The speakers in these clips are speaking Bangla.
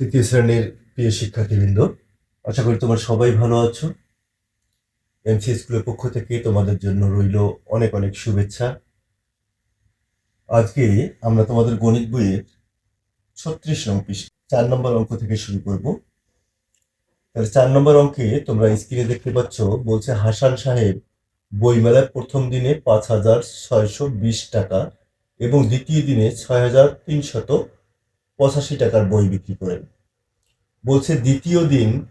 তৃতীয় শ্রেণির প্রিয় শিক্ষার্থীবৃন্দ, আশা করি তোমরা সবাই ভালো আছো। এমসি স্কুলের পক্ষ থেকে তোমাদের জন্য রইল অনেক অনেক শুভেচ্ছা। আজকে আমরা তোমাদের গণিত বইয়ের ছত্রিশ নং চার নম্বর অঙ্ক থেকে শুরু করব। তাহলে চার নম্বর অঙ্কে তোমরা স্ক্রিনে দেখতে পাচ্ছ, বলছে হাসান সাহেব বইমেলায় প্রথম দিনে পাঁচ হাজার ছয়শো বিশ টাকা এবং দ্বিতীয় দিনে ছয় হাজার তিনশত পঁচাশি টাকার বই বিক্রি করেন। বলছে, দ্বিতীয় দিন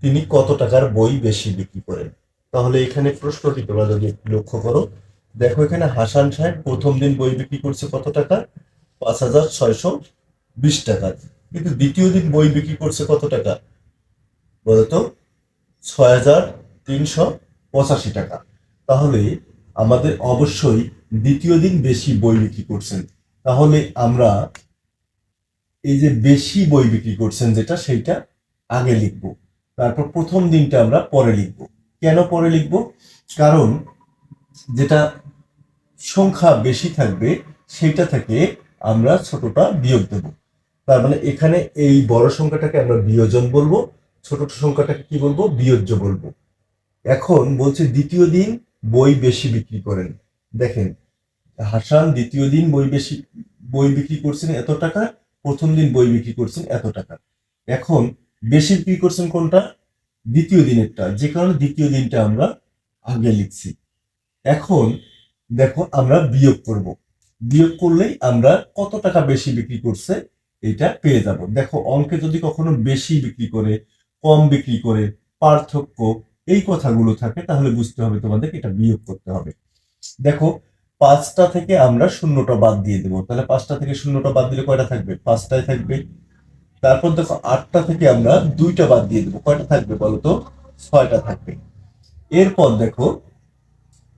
তিনি কত টাকার বই বেশি বিক্রি করেন? তাহলে এখানে প্রশ্নটি তোমরা যদি লক্ষ্য করো, দেখো এখানে হাসান সাহেব প্রথম দিন বই বিক্রি করছে কত টাকা? পাঁচ হাজার ছয়শো বিশ টাকা। কিন্তু দ্বিতীয় দিন বই বিক্রি করছে কত টাকা? বলতো ছয় হাজার তিনশো পঁচাশি টাকা। তাহলে আমাদের অবশ্যই দ্বিতীয় দিন বেশি বই বিক্রি করছেন। তাহলে আমরা এই যে বেশি বই বিক্রি করছেন যেটা, সেইটা আগে লিখব। তারপর প্রথম দিনটা আমরা পরে লিখব। কেন পরে লিখব? কারণ যেটা সংখ্যা বেশি থাকবে, সেইটা থেকে আমরা ছোটটা বিয়োগ দেব। তার মানে এখানে এই বড় সংখ্যাটাকে আমরা বিয়োজন বলব ছোট সংখ্যাটাকে কি বলব? বিয়োজ্য বলব। এখন বলছে দ্বিতীয় দিন বই বেশি বিক্রি করেন। দেখেন, হাসান দ্বিতীয় দিন বই বেশি, বই বিক্রি করছেন এত টাকা প্রথম দিন বই বিক্রি করছেন এত টাকা। এখন বেশি বিক্রি করছেন কোনটা? দ্বিতীয় দিনেরটা, যে কারণে দ্বিতীয় দিনটা আমরা আগে লিখছি। এখন দেখো আমরা বিয়োগ করব। বিয়োগ করলেই আমরা কত টাকা বেশি বিক্রি করছে এটা পেয়ে যাব। দেখো অঙ্কে যদি কখনো বেশি বিক্রি করে, কম বিক্রি করে, পার্থক্য এই কথাগুলো থাকে, তাহলে বুঝতে হবে তোমাদের এটা বিয়োগ করতে হবে। দেখো পাঁচটা থেকে আমরা শূন্যটা বাদ দিয়ে দেবো। তাহলে পাঁচটা থেকে শূন্যটা বাদ দিলে কয়টা থাকবে? পাঁচটায় থাকবে। তারপর দেখো আটটা থেকে আমরা দুইটা বাদ দিয়ে দেবো। কয়টা থাকবে বলো তো? ছয়টা থাকবে। এরপর দেখো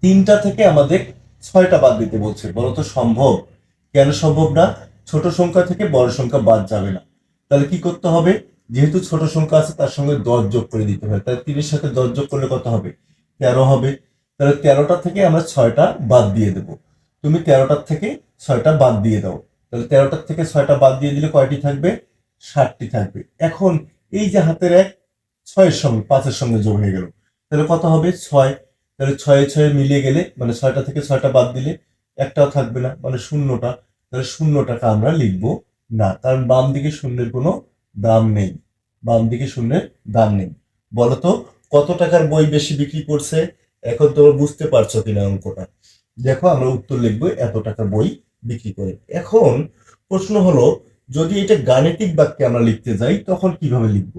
তিনটা থেকে আমাদের ছয়টা বাদ দিতে বলছে। বলো তো সম্ভব? কেন সম্ভব না? ছোট সংখ্যা থেকে বড় সংখ্যা বাদ যাবে না। তাহলে কি করতে হবে? যেহেতু ছোট সংখ্যা আছে, তার সঙ্গে দশ যোগ করে দিতে হবে তাহলে তিনের সাথে দশ যোগ করলে কত হবে? তেরো হবে। তাহলে তেরোটা থেকে আমরা ছয়টা বাদ দিয়ে দেব। তুমি তেরোটার থেকে ছয়টা বাদ দিয়ে দাও। তাহলে তেরোটার থেকে ছয়টা বাদ দিয়ে দিলে কয়টি থাকবে? ষাটটি থাকবে। এখন এই যে হাতের এক, ছয়ের সঙ্গে, পাঁচের সঙ্গে যোগ হয়ে গেল। তাহলে কত হবে? ছয়। তাহলে ছয়ে ছয়ে মিলিয়ে গেলে মানে ছয়টা থেকে ছয়টা বাদ দিলে একটাও থাকবে না মানে শূন্যটা। তাহলে শূন্য টাকা আমরা লিখব না, কারণ বাম দিকে শূন্যের কোনো দাম নেই। বাম দিকে শূন্যের দাম নেই। বলতো কত টাকার বই বেশি বিক্রি করছে? এখন তোমরা বুঝতে পারছ কিনা অঙ্কটা। দেখো, আমরা উত্তর লিখব, এত টাকা বই বিক্রি করে। এখন প্রশ্ন হলো, যদি এটা গাণিতিক বাক্যে আমরা লিখতে যাই, তখন কীভাবে লিখব?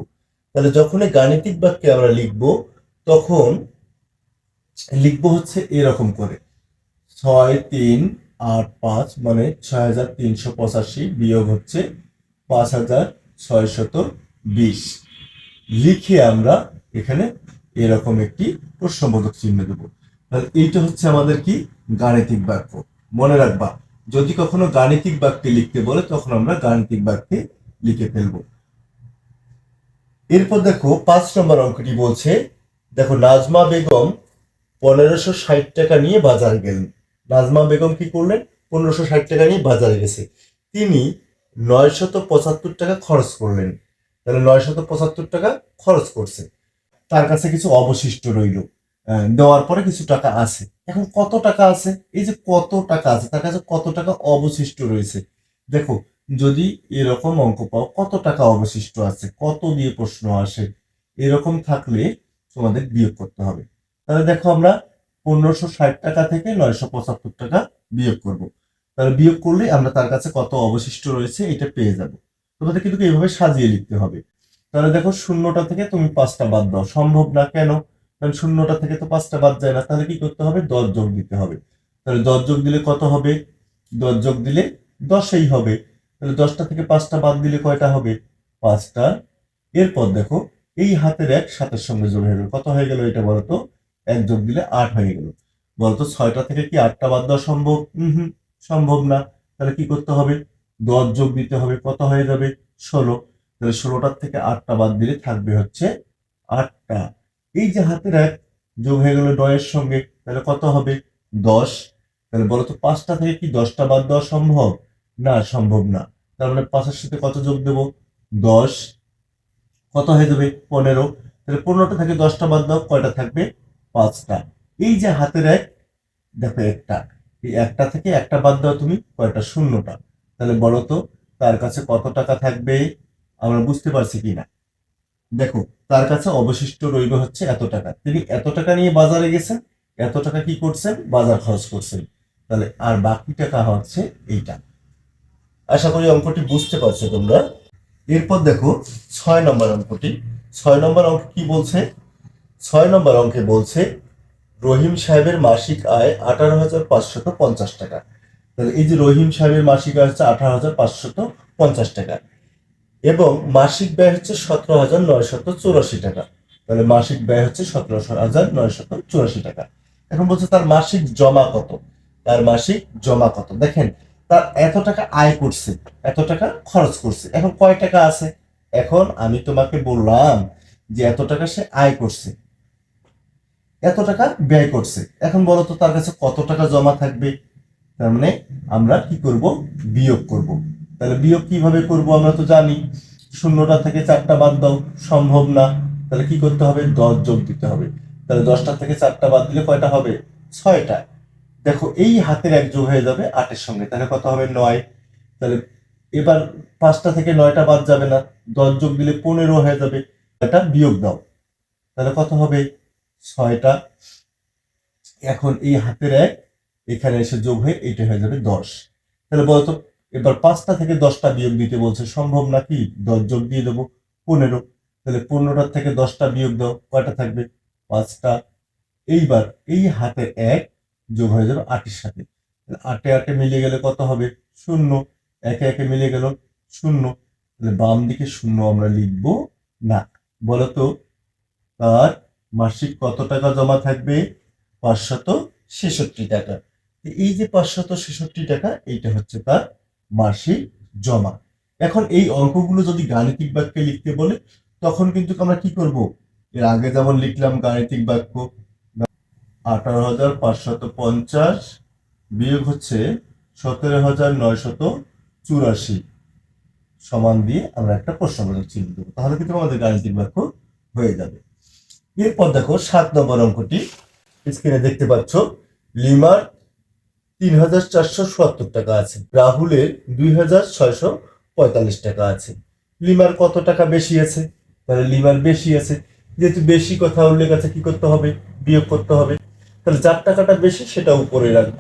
তাহলে যখন গাণিতিক বাক্যে আমরা লিখব, তখন লিখব হচ্ছে এরকম করে। ছয়, তিন, আট, পাঁচ মানে ছয় হাজার তিনশো পঁচাশি বিয়োগ হচ্ছে পাঁচ হাজার ছয়শত বিশ। লিখে আমরা এখানে এরকম একটি প্রশ্নবোধক চিহ্ন দেব। তাহলে এইটা হচ্ছে আমাদের কি? গাণিতিক বাক্য। মনে রাখবা, যদি কখনো গাণিতিক বাক্যে লিখতে বলে, তখন আমরা গাণিতিক বাক্যে লিখে ফেলব। এরপর দেখো, পাঁচ নম্বর অঙ্কটি বলছে, দেখো, নাজমা বেগম পনেরোশো ষাট টাকা নিয়ে বাজার গেলেন। নাজমা বেগম কি করলেন? পনেরোশো ষাট টাকা নিয়ে বাজারে গেছে। তিনি নয়শত পঁচাত্তর টাকা খরচ করলেন। তাহলে নয়শত পঁচাত্তর টাকা খরচ করছে তার কাছে কিছু অবশিষ্ট রইল। দেওয়ার পরে কিছু টাকা আছে। এখন কত টাকা আছে? এই যে কত টাকা আছে, তার কাছে কত টাকা অবশিষ্ট রয়েছে? দেখো, যদি এরকম অঙ্ক পাও, কত টাকা অবশিষ্ট আছে? কত দিয়ে প্রশ্ন আসে? এরকম থাকলে তোমাদের বিয়োগ করতে হবে। তাহলে দেখো আমরা পনেরোশো ষাট টাকা থেকে নয়শো পঁচাত্তর টাকা বিয়োগ করব। তাহলে বিয়োগ করলে আমরা তার কাছে কত অবশিষ্ট রয়েছে, এটা পেয়ে যাব। তোমাদের কিন্তু এইভাবে সাজিয়ে লিখতে হবে। তাহলে দেখো শূন্যটা থেকে তুমি পাঁচটা বাদ দাও। সম্ভব না কেন? কারণ শূন্যটা থেকে তো পাঁচটা বাদ যায় না। তাহলে কি করতে হবে? দশ যোগ দিতে হবে। তাহলে দশ যোগ দিলে কত হবে? দশ যোগ দিলে দশই হবে। তাহলে দশটা থেকে পাঁচটা বাদ দিলে কয়টা হবে? পাঁচটা। এরপর দেখো, এই হাতের এক সাতের সঙ্গে যোগ হয়ে গেল। কত হয়ে গেল এটা বলতো এক যোগ দিলে আট হয়ে গেল। বলতো ছয়টা থেকে কি আটটা বাদ দেওয়া সম্ভব? হুম, সম্ভব না। তাহলে কি করতে হবে? দশ যোগ দিতে হবে। কত হয়ে যাবে? ষোলো। তাহলে ষোলোটার থেকে আটটা বাদ দিলে থাকবে হচ্ছে আটটা। এই যে হাতের এক যোগ হয়ে গেল ডয়ের সঙ্গে, তাহলে কত হবে? দশ। তাহলে বলো তো পাঁচটা থেকে কি দশটা বাদ দেওয়া সম্ভব? না সম্ভব না। তার মানে পাঁচের সাথে কত যোগ দেবো? দশ। কত হয়ে যাবে? পনেরো। তাহলে পনেরোটা থেকে দশটা বাদ দাও, কয়টা থাকবে? পাঁচটা। এই যে হাতের এক, দেখো একটা। এই একটা থেকে একটা বাদ দাও তুমি, কয়টা? শূন্যটা। তাহলে বলো তো তার কাছে কত টাকা থাকবে? আমরা বুঝতে পারছি কি না। দেখো, তার কাছে অবশিষ্ট রইবে হচ্ছে এত টাকা। তিনি এত টাকা নিয়ে বাজারে গেছেন, এত টাকা কি করছেন? বাজার খরচ করছেন। তাহলে আর বাকি টাকা হচ্ছে এইটা। আশা করি অঙ্কটি বুঝতে পারছ তোমরা। এরপর দেখো, ছয় নম্বর অঙ্কটি। ছয় নম্বর অঙ্ক কি বলছে? ছয় নম্বর অঙ্কে বলছে, রহিম সাহেবের মাসিক আয় আঠারো হাজার পাঁচশত পঞ্চাশ টাকা। তাহলে এই যে রহিম সাহেবের মাসিক আয় হচ্ছে আঠারো হাজার পাঁচশত পঞ্চাশ টাকা। এবং মাসিক ব্যয় হচ্ছে সতেরো হাজার নয়শত চুরাশি টাকা। তাহলে মাসিক ব্যয় হচ্ছে সতেরো হাজার নয়শত চুরাশি টাকা। এখন বলছে তার মাসিক জমা কত? তার মাসিক জমা কত? দেখেন, তার এত টাকা আয় করছে, এত টাকা খরচ করছে। এখন কয় টাকা আছে? এখন আমি তোমাকে বললাম যে এত টাকা সে আয় করছে। এত টাকা ব্যয় করছে। এখন বলো তো তার কাছে কত টাকা জমা থাকবে? তার মানে আমরা কি করব? বিয়োগ করব। তাহলে বিয়োগ কীভাবে করব আমরা তো জানি। শূন্যটা থেকে চারটা বাদ দাও, সম্ভব না। তাহলে কি করতে হবে? দশ যোগ দিতে হবে। তাহলে দশটা থেকে চারটা বাদ দিলে কয়টা হবে? ছয়টা। দেখো, এই হাতের এক যোগ হয়ে যাবে আটের সঙ্গে। তাহলে কত হবে? নয়। তাহলে এবার পাঁচটা থেকে নয়টা বাদ যাবে না। দশ যোগ দিলে পনেরো হয়ে যাবে। এটা বিয়োগ দাও। তাহলে কত হবে? ছয়টা। এখন এই হাতের এক, এখানে এসে যোগ হয়ে এইটা হয়ে যাবে দশ। তাহলে বলতো এবার পাঁচটা থেকে দশটা বিয়োগ দিতে বলছে, সম্ভব নাকি? দশ যোগ দিয়ে দেবো পনেরো। তাহলে পনেরোটার থেকে দশটা বিয়োগ দাও, কয়টা থাকবে? পাঁচটা। এইবার এই হাতে এক যোগ হয়ে যাবে আটের সাথে। আটে আটে মিলে গেলে কত হবে? শূন্য। একে একে মিলে গেল শূন্য। তাহলে বাম দিকে শূন্য আমরা লিখব না। বলতো, তার মাসিক কত টাকা জমা থাকবে? পাঁচশত ছেষট্টি টাকা। এই যে পাঁচশত ছেষট্টি টাকা, এইটা হচ্ছে তার মাসিক জমা। এখন এই অঙ্কগুলো যদি গাণিতিক বাক্যে লিখতে বলে, তখন কিন্তু আমরা কি করব? এর আগে যেমন লিখলাম গাণিতিক বাক্য, আঠারো হাজার পাঁচশত পঞ্চাশ বিয়োগ হচ্ছে সতেরো হাজার নয়শত চুরাশি। সমান দিয়ে আমরা একটা প্রশ্নবোধক চিহ্ন দেবো। তাহলে কিন্তু আমাদের গাণিতিক বাক্য হয়ে যাবে। এরপর দেখো সাত নম্বর অঙ্কটি। স্ক্রিনে দেখতে পাচ্ছ, লিমার তিন হাজার চারশো সত্তর টাকা আছে। রাহুলের দুই হাজার ছয়শো পঁয়তাল্লিশ টাকা আছে। লিমার কত টাকা বেশি আছে? তাহলে লিমার বেশি আছে। যেহেতু বেশি কথা উল্লেখ আছে, কি করতে হবে? বিয়োগ করতে হবে। তাহলে যার টাকাটা বেশি সেটা উপরে রাখব।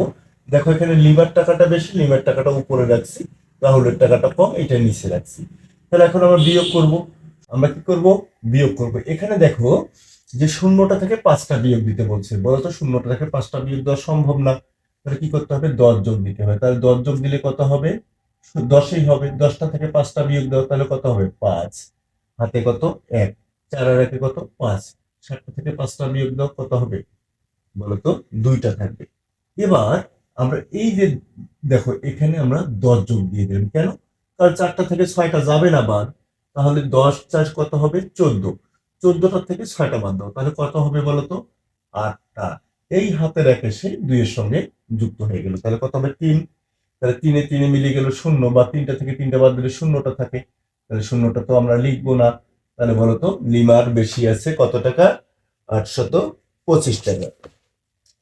দেখো এখানে লিমার টাকাটা বেশি, লিমার টাকাটা উপরে রাখছি। রাহুলের টাকাটা কম এটা নিচে রাখছি। তাহলে এখন আমরা বিয়োগ করব। আমরা কি করব? বিয়োগ করব। এখানে দেখো যে শূন্যটা থেকে পাঁচটা বিয়োগ দিতে বলছে। বলতো শূন্যটা থেকে পাঁচটা বিয়োগ দেওয়া সম্ভব না। তাহলে কি করতে হবে? দশ যোগ দিতে হবে। তাহলে দশ যোগ দিলে কত হবে? দশই হবে। দশটা থেকে পাঁচটা বিয়োগ দেওয়া তাহলে কত হবে? পাঁচ। হাতে কত? এক। চার আর একে কত? পাঁচ। সাতটা থেকে পাঁচটা বিয়োগ দাও, কত হবে? বলতো, দুইটা থাকবে। এবার আমরা এই যে, দেখো, এখানে আমরা দশ যোগ দিয়ে দিলাম। কেন? কারণ চারটা থেকে ছয়টা যাবে না বাদ। তাহলে দশ চার কত হবে? চোদ্দ। চোদ্দটা থেকে ছয়টা বাদ দাও। তাহলে কত হবে বলতো? আটটা। এই হাতের এক এসে দুইয়ের সঙ্গে যুক্ত হয়ে গেল। তাহলে কত হবে তিন, তাহলে তিনে তিনে মিলিয়ে গেল শূন্য বা তিনটা থেকে তিনটা বাদ দিলে শূন্যটা থাকে। তাহলে শূন্যটা তো আমরা লিখব না। তাহলে বলতো লিমার বেশি আছে কত টাকা? আটশত পঁচিশ টাকা।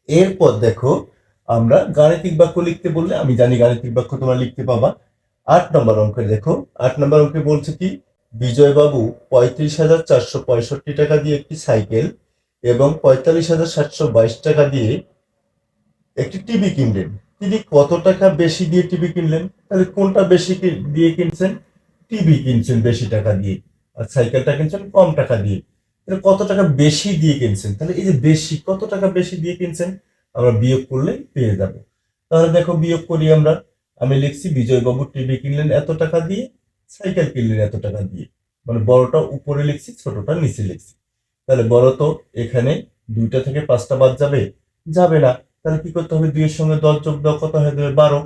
এরপর দেখো আমরা গাণিতিক বাক্য লিখতে বললে, আমি জানি গাণিতিক বাক্য তোমরা লিখতে পাবা। আট নম্বর অঙ্কে দেখো, আট নম্বর অঙ্কে বলছে কি, বিজয়বাবু পঁয়ত্রিশ হাজার চারশো পঁয়ষট্টি টাকা দিয়ে একটি সাইকেল এবং পঁয়তাল্লিশ হাজার সাতশো বাইশ টাকা দিয়ে একটি টিভি কিনলেন। তিনি কত টাকা বেশি দিয়ে টিভি কিনলেন? তাহলে কোনটা বেশি দিয়ে কিনছেন? টিভি কিনছেন বেশি টাকা দিয়ে আর সাইকেলটা কিনছেন কম টাকা দিয়ে। তাহলে কত টাকা বেশি দিয়ে কিনছেন? তাহলে এই যে বেশি, কত টাকা বেশি দিয়ে কিনছেন? আমরা বিয়োগ করলে পেয়ে যাব। তাহলে দেখো বিয়োগ করি আমরা। আমি লিখছি, বিজয়বাবু টিভি কিনলেন এত টাকা দিয়ে, সাইকেল কিনলেন এত টাকা দিয়ে। মানে বড়টা উপরে লিখছি, ছোটটা নিচে লিখছি। তাহলে বলো তো, এখানে দুইটা থেকে পাঁচটা বাদ যাবে? যাবে না। তাহলে কি করতে হবে? দুইয়ের সঙ্গে দশ যোগ দাও, কত হয়ে? যাবে বারো।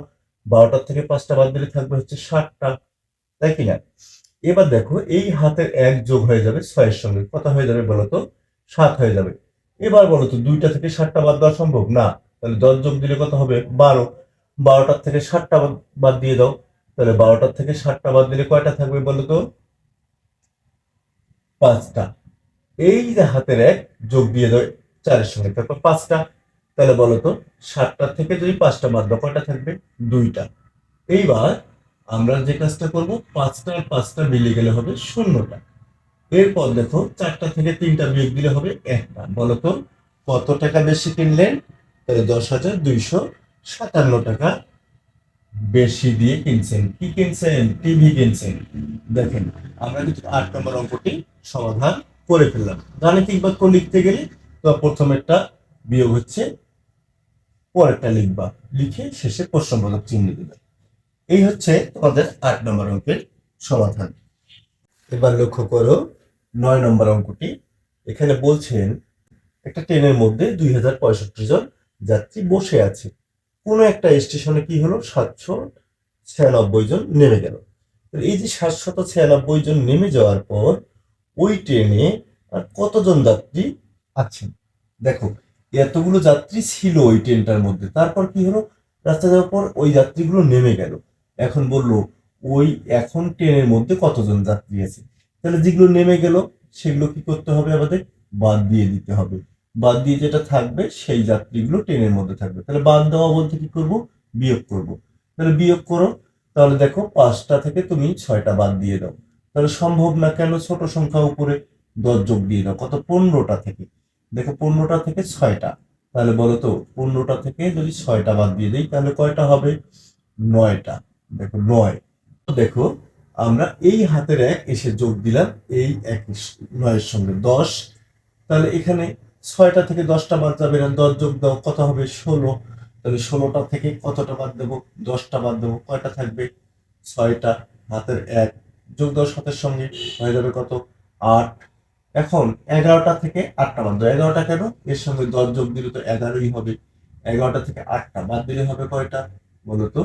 বারোটার থেকে পাঁচটা বাদ দিলে থাকবে হচ্ছে ষাটটা। তাই কি না এবার দেখো, এই হাতের এক যোগ হয়ে যাবে ছয়ের সঙ্গে। কত হয়ে যাবে বলো তো? সাত হয়ে যাবে। এবার বলো তো, দুইটা থেকে ষাটটা বাদ দেওয়া সম্ভব? না। তাহলে দশ যোগ দিলে কত হবে? বারো। বারোটার থেকে ষাটটা বাদ দিয়ে দাও। তাহলে বারোটার থেকে ষাটটা বাদ দিলে কয়টা থাকবে বলো তো? পাঁচটা। এই যে হাতের এক যোগ দিয়ে দেয় চারের সঙ্গে, তারপর পাঁচটা। তাহলে বলো তো, সাতটা থেকে যদি পাঁচটা বাদ দাও, কয়টা থাকবে? দুইটা। এইবার আমরা যে কাজটা করব, পাঁচটা আর পাঁচটা মিলে গেলে হবে শূন্যটা। এরপর দেখো, চারটা থেকে তিনটা বিয়োগ দিলে হবে একটা। বলো তো, কত টাকা বেশি কিনলেন? তাহলে দশ হাজার দুইশো সাতান্ন টাকা বেশি দিয়ে কিনছেন। কি কিনছেন? টিভি কিনছেন। দেখেন, আমরা কিন্তু আট নম্বর অঙ্কটি সমাধান করে ফেললাম। গাণিতিক বাক্য লিখতে গেলে তো প্রথমেরটা বিয়োগ হচ্ছে, পরেরটা লিখবা। লিখে শেষে প্রশ্নবোধক চিহ্ন দিবে। এই হচ্ছে তোমাদের আট নম্বর অঙ্কের সমাধান। এবার লক্ষ্য করো, নয় নম্বর অঙ্কটি। এখানে বলছেন, একটা ট্রেনের মধ্যে দুই হাজার পঁয়ষট্টি জন যাত্রী বসে আছে। কোনো একটা স্টেশনে কি হলো? সাতশো ছিয়ানব্বই জন নেমে গেল। এই যে সাতশত ছিয়ানব্বই জন নেমে যাওয়ার পর ওই ট্রেনে কতজন যাত্রী আছেন? দেখো, এতগুলো যাত্রী ছিল ওই ট্রেনটার মধ্যে। তারপর কি হলো? রাস্তা যাওয়ার পর ওই যাত্রীগুলো নেমে গেল। এখন বলল, ওই এখন ট্রেনের মধ্যে কতজন যাত্রী আছে? তাহলে যেগুলো নেমে গেল, সেগুলো কি করতে হবে আমাদের? বাদ দিয়ে দিতে হবে। বাদ দিয়ে যেটা থাকবে, সেই যাত্রীগুলো ট্রেনের মধ্যে থাকবে। তাহলে বাদ দেওয়া বলতে কি করব? বিয়োগ করব। তাহলে বিয়োগ করো। তাহলে দেখো, পাঁচটা থেকে তুমি ছয়টা বাদ দিয়ে দাও। তাহলে সম্ভব না কেন ছোট সংখ্যা উপরে দশ যোগ দিয়ে দাও? কত? পনেরোটা থেকে। দেখো, পনেরোটা থেকে ছয়টা। তাহলে বলো তো, পনেরোটা থেকে যদি ছয়টা বাদ দিয়ে দিই, তাহলে কয়টা হবে? নয়টা। দেখো, নয়। দেখো, আমরা এই হাতের এক এসে যোগ দিলাম, এই এক নয়ের সঙ্গে দশ। তাহলে এখানে ছয়টা থেকে দশটা বাদ যাবে না, দশ যোগ দাও, কত হবে? ষোলো। তাহলে ষোলোটা থেকে কতটা বাদ দেবো? দশটা বাদ দেবো, কয়টা থাকবে? ছয়টা, হাতের এক। যোগ দশ হাতের সঙ্গে হয়ে যাবে কত? আট। এখন এগারোটা থেকে আটটা বাদ দাও এগারোটা কেন? এর সঙ্গে দশ যোগ দিলে তো এগারোই হবে। এগারোটা থেকে আটটা বাদ দিলে হবে কয়টা? বলো তো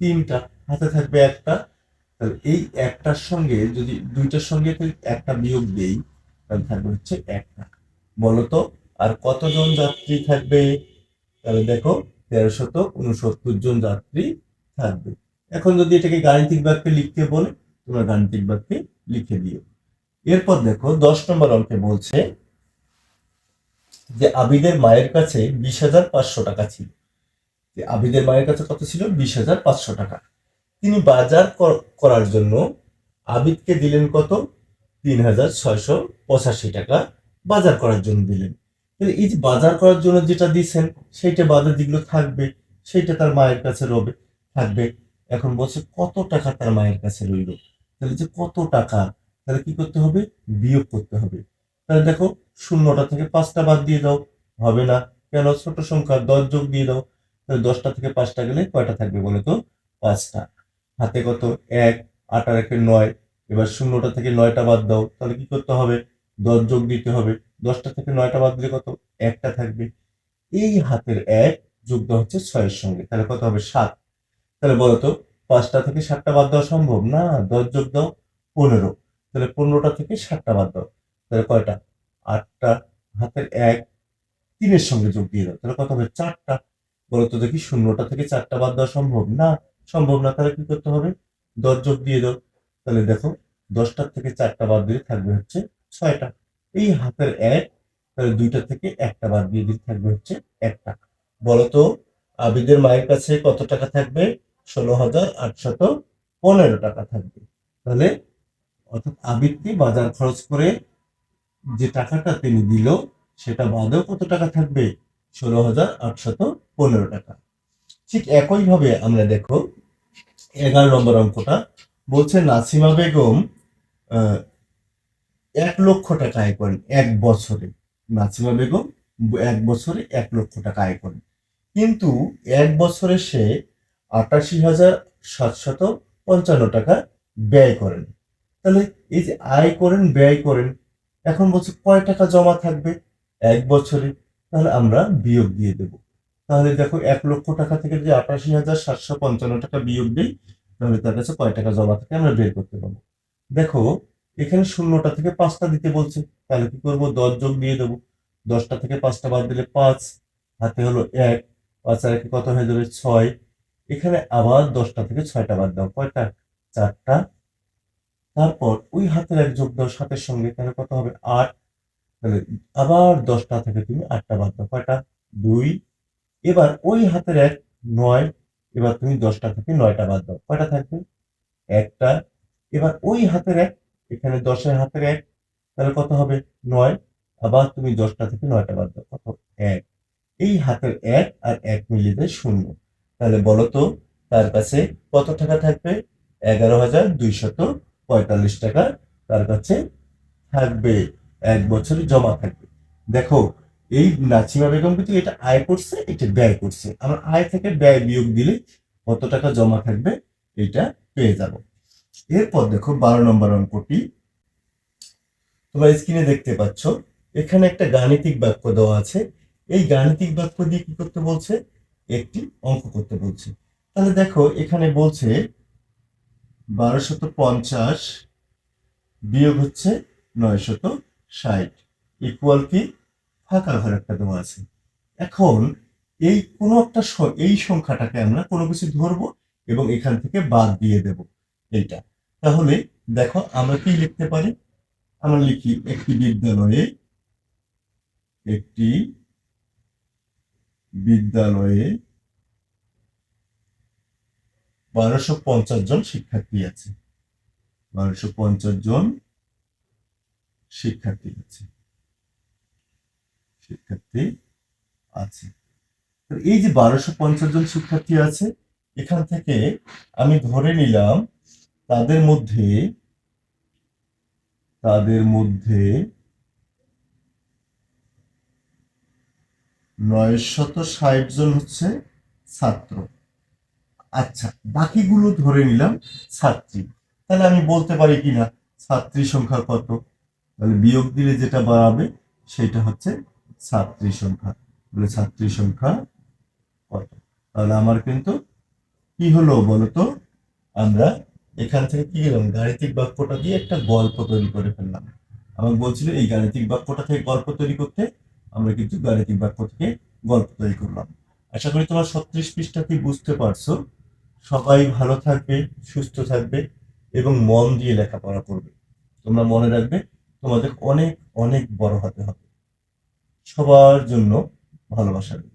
তিনটা। হাতে থাকবে একটা। তাহলে এই একটার সঙ্গে যদি দুইটার সঙ্গে একটা বিয়োগ দেই, তাহলে থাকবে হচ্ছে একটা। বলতো আর কতজন যাত্রী থাকবে? তাহলে দেখো তেরোশত উনসত্তর জন যাত্রী থাকবে। এখন যদি এটাকে গাণিতিক বাক্যে লিখতে বলে তোমরা গাণিতিক বাক্যে লিখে দিও। এরপর দেখো, দশ নম্বর অঙ্কে বলছে যে আবিদের মায়ের কাছে বিশ হাজার পাঁচশো টাকা ছিল। যে আবিদের মায়ের কাছে কত ছিল? বিশ হাজার পাঁচশো টাকা। তিনি বাজার করার জন্য আবিদকে দিলেন কত? তিন হাজার ছয়শো পঁচাশি টাকা বাজার করার জন্য দিলেন। এই যে বাজার করার জন্য যেটা দিছেন সেইটা বাদে যেগুলো থাকবে, সেইটা তার মায়ের কাছে রবে, থাকবে। এখন বলছে কত টাকা তার মায়ের কাছে রইল? তাহলে যে কত টাকা, তাহলে কি করতে হবে? বিয়োগ করতে হবে। তাহলে দেখো, শূন্যটা থেকে পাঁচটা বাদ দিয়ে দাও। হবে না। কেন? ছোট সংখ্যা, দশ যোগ দিয়ে দাও। তাহলে দশটা থেকে পাঁচটা গেলে কয়টা থাকবে বলো তো? পাঁচটা। হাতে কত? এক। আট আর একে নয়। এবার শূন্যটা থেকে নয়টা বাদ দাও। তাহলে কি করতে হবে? দশ যোগ দিতে হবে। দশটা থেকে নয়টা বাদ দিলে কত? একটা থাকবে। এই হাতের এক যোগ দেওয়া হচ্ছে ছয়ের সঙ্গে। তাহলে কত হবে? সাত। তাহলে বলো তো পাঁচটা থেকে সাতটা বাদ দেওয়া সম্ভব? না, দশ যোগ দাও পনেরো। তাহলে পনেরোটা থেকে সাতটা বাদ দাও। তাহলে কয়টা? আটটা। হাতের এক, তিনের সঙ্গে যোগ দিয়ে দাও। তাহলে কত হবে? চারটা। বলো তো দেখি, শূন্যটা থেকে চারটা বাদ দেওয়া সম্ভব? না সম্ভব না। তাহলে কি করতে হবে? দশ যোগ দিয়ে দাও। তাহলে দেখো দশটার থেকে চারটা বাদ দিলে থাকবে হচ্ছে ছয়টা। এই হাতের এক, তাহলে দুইটা থেকে একটা বাদ দিয়ে দিলে থাকবে হচ্ছে একটা। বলতো আবিদের মায়ের কাছে কত টাকা থাকবে? ষোলো হাজার আটশত পনেরো টাকা থাকবে। তাহলে অর্থাৎ আবিদকে বাজার খরচ করে যে টাকাটা তিনি দিল, সেটা বাদেও কত টাকা থাকবে? ষোলো হাজার আটশত পনেরো টাকা। ঠিক একইভাবে আমরা দেখো, এগারো নম্বর অঙ্কটা বলছে, নাসিমা বেগম এক লক্ষ টাকা আয় করেন এক বছরে। নাসিমা বেগম এক বছরে এক লক্ষ টাকা আয় করেন। কিন্তু এক বছরে সে আটাশি হাজার সাতশত পঞ্চান্ন টাকা ব্যয় করেন। তাহলে এই যে আয় করেন, ব্যয় করেন, এখন বলছে কয় টাকা জমা থাকবে? এক বছরে। তাহলে আমরা বিয়োগ দিয়ে দেব। তাহলে দেখো এক লক্ষ টাকা থেকে যে আটাশি হাজার সাতশো পঞ্চান্ন টাকা বিয়োগ দিই, তাহলে তার কাছে কয় টাকা জমা থাকে আমরা বের করতে পারব। দেখো, এখানে শূন্যটা থেকে পাঁচটা দিতে বলছে। তাহলে কি করব? দশ যোগ দিয়ে দেবো। দশটা থেকে পাঁচটা বাদ দিলে পাঁচ, হাতে হলো এক, পাঁচ আর কত হয়ে যাবে? ছয়। এখানে আবার দশটা থেকে ছয়টা বাদ দাও, কয়টা? চারটা। তারপর ওই হাতের এক যোগ দাও সাতের সঙ্গে তাহলে কত হবে? আট। তাহলে আবার দশটা থেকে তুমি আটটা বাদ দাও, কয়টা? দুই। এবার ওই হাতের এক নয়, এবার তুমি দশটা থেকে নয়টা বাদ দাও, কয়টা থাকবে? একটা। এবার ওই হাতের এক, এখানে দশের হাতের এক, তাহলে কত হবে? নয়। আবার তুমি দশটা থেকে নয়টা বাদ দাও, কত? এক। এই হাতের এক আর এক মিলিয়ে দেয় শূন্য। তাহলে বলো তো, তার কাছে কত টাকা থাকবে? এগারো হাজার দুইশত পঁয়তাল্লিশ টাকা তার কাছে থাকবে, এক বছর জমা থাকবে। দেখো, এই নাচিমা বেগম কিন্তু এটা আয় করছে, এটা ব্যয় করছে। আমার আয় থেকে ব্যয় বিয়োগ দিলে কত টাকা জমা থাকবে এটা পেয়ে যাব। এরপর দেখো, বারো নম্বর অঙ্কটি। তোমরা স্ক্রিনে দেখতে পাচ্ছ, এখানে একটা গাণিতিক বাক্য দেওয়া আছে। এই গাণিতিক বাক্য দিয়ে কি করতে বলছে? একটি অঙ্ক করতে বলছে। তাহলে দেখো, এখানে বলছে বারোশত পঞ্চাশ বিয়োগ হচ্ছে নয়শত ষাট ইকুয়াল কি? ফাঁকা ঘর একটা দেওয়া আছে। এখন এই কোনো একটা এই সংখ্যাটাকে আমরা কোনো কিছু ধরবো এবং এখান থেকে বাদ দিয়ে দেব এইটা। তাহলে দেখো, আমরা কি লিখতে পারি? আমরা লিখি একটি বিদ্যালয়ে একটি বিদ্যালয়ে বারোশো পঞ্চাশ জন শিক্ষার্থী আছে। বারোশো পঞ্চাশ জন শিক্ষার্থী আছে। শিক্ষার্থী আছে। এই যে বারোশো পঞ্চাশ জন শিক্ষার্থী আছে, এখান থেকে আমি ধরে নিলাম, তাদের মধ্যে তাদের মধ্যে নয়শত ষাট জন হচ্ছে ছাত্র। আচ্ছা বাকিগুলো ধরে নিলাম ছাত্রী। তাহলে আমি বলতে পারি কিনা ছাত্রী সংখ্যা কত? তাহলে বিয়োগ দিলে যেটা বাড়াবে সেটা হচ্ছে ছাত্রী সংখ্যা। বলে ছাত্রী সংখ্যা কত? তাহলে আমার কিন্তু কি হলো বলতো? আমরা এখান থেকে কি গেলাম? গাণিতিক বাক্যটা দিয়ে একটা গল্প তৈরি করে ফেললাম। আমাকে বলছিল এই গাণিতিক বাক্যটা থেকে গল্প তৈরি করতে আমরা কিন্তু গাণিতিক বাক্য থেকে গল্প তৈরি করলাম। আশা করি তোমার ছত্রিশ পৃষ্ঠা কি বুঝতে পারছ। সবাই ভালো থাকবে, সুস্থ থাকবে এবং মন দিয়ে লেখাপড়া করবে। তোমরা মনে রাখবে তোমাদের অনেক অনেক বড় হতে হবে। সবার জন্য ভালোবাসা।